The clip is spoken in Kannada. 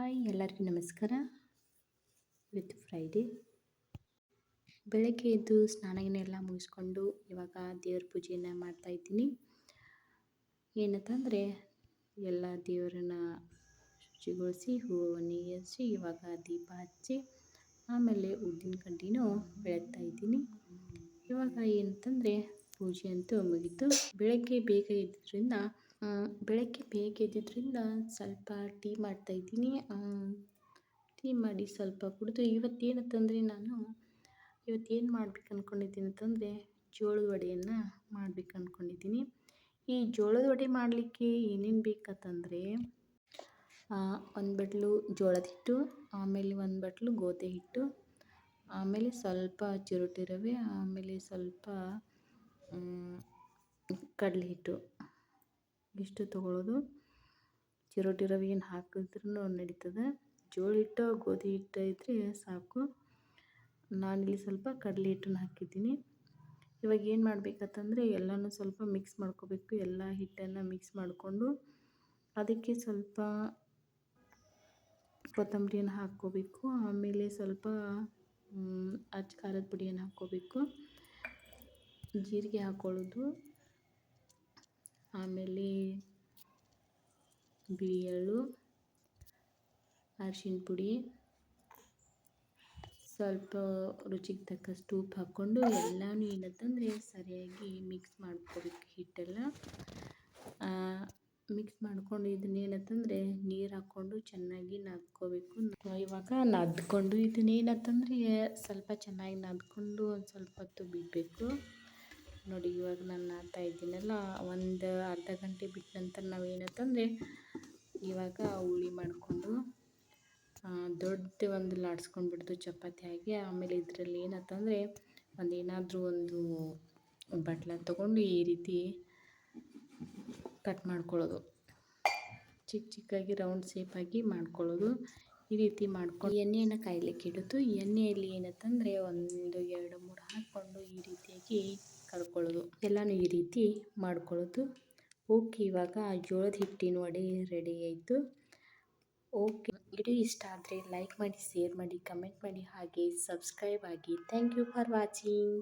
ಹಾಯ್, ಎಲ್ಲರಿಗೂ ನಮಸ್ಕಾರ. ವಿತ್ ಫ್ರೈಡೇ ಬೆಳಗ್ಗೆ ಎದ್ದು ಎಲ್ಲ ಮುಗಿಸ್ಕೊಂಡು ಇವಾಗ ದೇವ್ರ ಪೂಜೆಯನ್ನು ಮಾಡ್ತಾಯಿದ್ದೀನಿ ಏನಂತಂದರೆ ಎಲ್ಲ ದೇವರನ್ನ ಶುಚಿಗೊಳಿಸಿ ಹೂವನ್ನು ಏರಿಸಿ ಇವಾಗ ದೀಪ ಹಚ್ಚಿ, ಆಮೇಲೆ ಉದ್ದಿನ ಕಡ್ಡಿನೂ ಬೆಳಗ್ತಾ ಇದ್ದೀನಿ. ಇವಾಗ ಏನಂತಂದರೆ ಪೂಜೆ ಅಂತೂ ಮುಗೀತು. ಬೆಳಗ್ಗೆ ಬೇಗ ಇದ್ದಿದ್ದರಿಂದ ಬೆಳಗ್ಗೆ ಬೇಗ ಎದ್ದಿದ್ದರಿಂದ ಸ್ವಲ್ಪ ಟೀ ಮಾಡ್ತಾ ಇದ್ದೀನಿ. ಟೀ ಮಾಡಿ ಸ್ವಲ್ಪ ಕುಡಿದು ಇವತ್ತೇನಂತಂದರೆ ನಾನು ಇವತ್ತೇನು ಮಾಡ್ಬೇಕು ಅಂದ್ಕೊಂಡಿದ್ದೀನಿ ಅಂತಂದರೆ ಜೋಳದ ವಡೆಯನ್ನು ಮಾಡ್ಬೇಕು ಅಂದ್ಕೊಂಡಿದ್ದೀನಿ ಈ ಜೋಳದ ವಡೆ ಮಾಡಲಿಕ್ಕೆ ಏನೇನು ಬೇಕಂತಂದರೆ ಒಂದು ಬಟ್ಲು ಜೋಳದ ಹಿಟ್ಟು, ಆಮೇಲೆ ಒಂದು ಬಟ್ಲು ಗೋಧಿ ಹಿಟ್ಟು, ಆಮೇಲೆ ಸ್ವಲ್ಪ ಚಿರೋಟಿ ರವೆ, ಆಮೇಲೆ ಸ್ವಲ್ಪ ಕಡಲೆ ಹಿಟ್ಟು. ಇಷ್ಟು ತೊಗೊಳ್ಳೋದು ಚಿರೋಟಿ ಏನು ಹಾಕಿದ್ರೂ ನಡೀತದೆ. ಜೋಳ ಹಿಟ್ಟು, ಗೋಧಿ ಹಿಟ್ಟು ಇದ್ದರೆ ಸಾಕು. ನಾನಿಲ್ಲಿ ಸ್ವಲ್ಪ ಕಡಲೆ ಹಿಟ್ಟನ್ನು ಹಾಕಿದ್ದೀನಿ. ಇವಾಗ ಏನು ಮಾಡಬೇಕಂತಂದರೆ ಎಲ್ಲನೂ ಸ್ವಲ್ಪ ಮಿಕ್ಸ್ ಮಾಡ್ಕೋಬೇಕು. ಎಲ್ಲ ಹಿಟ್ಟನ್ನು ಮಿಕ್ಸ್ ಮಾಡಿಕೊಂಡು ಅದಕ್ಕೆ ಸ್ವಲ್ಪ ಕೊತ್ತಂಬರಿಯನ್ನು ಹಾಕ್ಕೋಬೇಕು. ಆಮೇಲೆ ಸ್ವಲ್ಪ ಅಚ್ಚ ಖಾರದ ಪುಡಿಯನ್ನು ಹಾಕ್ಕೋಬೇಕು. ಜೀರಿಗೆ ಹಾಕ್ಕೊಳ್ಳೋದು ಆಮೇಲೆ ಬಿಳಿ ಎಳ್ಳು ಅರಿಶಿನ ಪುಡಿ, ಸ್ವಲ್ಪ ರುಚಿಗೆ ತಕ್ಕಷ್ಟು ಉಪ್ಪು ಹಾಕ್ಕೊಂಡು ಎಲ್ಲನೂ ಏನಂತಂದರೆ ಸರಿಯಾಗಿ ಮಿಕ್ಸ್ ಮಾಡ್ಕೋಬೇಕು ಹಿಟ್ಟೆಲ್ಲ. ಮಿಕ್ಸ್ ಮಾಡ್ಕೊಂಡು ಇದನ್ನೇನತ್ತಂದರೆ ನೀರು ಹಾಕ್ಕೊಂಡು ಚೆನ್ನಾಗಿ ನಾದ್ಕೋಬೇಕು. ಇವಾಗ ನಾದ್ಕೊಂಡು ಇದನ್ನೇನಂತಂದರೆ ಸ್ವಲ್ಪ ಚೆನ್ನಾಗಿ ನಾದ್ಕೊಂಡು ಒಂದು ಸ್ವಲ್ಪ ಹೊತ್ತು ಬಿಡಬೇಕು. ನೋಡಿ ಇವಾಗ ನಾನು ನಾದ್ತಾ ಇದ್ದೀನಲ್ಲ, ಒಂದು ಅರ್ಧ ಗಂಟೆ ಬಿಟ್ಟ ನಂತರ ನಾವು ಏನಂತಂದರೆ ಇವಾಗ ಹುಳಿ ಮಾಡಿಕೊಂಡು ದೊಡ್ಡ ಒಂದು ಲಾಡ್ಸ್ಕೊಂಡ್ಬಿಡ್ತು ಚಪಾತಿ ಹಾಕಿ ಆಮೇಲೆ ಇದರಲ್ಲಿ ಏನಂತಂದರೆ ಒಂದು ಏನಾದರೂ ಒಂದು ಬಟ್ಲ ತೊಗೊಂಡು ಈ ರೀತಿ ಕಟ್ ಮಾಡ್ಕೊಳ್ಳೋದು. ಚಿಕ್ಕ ಚಿಕ್ಕಾಗಿ ರೌಂಡ್ ಶೇಪಾಗಿ ಮಾಡ್ಕೊಳ್ಳೋದು. ಈ ರೀತಿ ಮಾಡ್ಕೊಂಡು ಎಣ್ಣೆಯನ್ನು ಕಾಯ್ಲಿಕ್ಕೆ ಇಡೋದು. ಎಣ್ಣೆಯಲ್ಲಿ ಏನಂತಂದರೆ ಒಂದು ಎರಡು ಮೂರು ಹಾಕ್ಕೊಂಡು ಈ ರೀತಿಯಾಗಿ ಕರ್ಕೊಳ್ಳೋದು. ಎಲ್ಲನೂ ಈ ರೀತಿ ಮಾಡ್ಕೊಳ್ಳೋದು. ಓಕೆ, ಇವಾಗ ಜೋಳದ ಹಿಟ್ಟಿನ ವಡೆ ರೆಡಿ ಆಯಿತು. ಓಕೆ, ವಿಡಿಯೋ ಇಷ್ಟ ಆದರೆ ಲೈಕ್ ಮಾಡಿ ಶೇರ್ ಮಾಡಿ ಕಮೆಂಟ್ ಮಾಡಿ, ಹಾಗೆ ಸಬ್ಸ್ಕ್ರೈಬ್ ಆಗಿ. Thank you for watching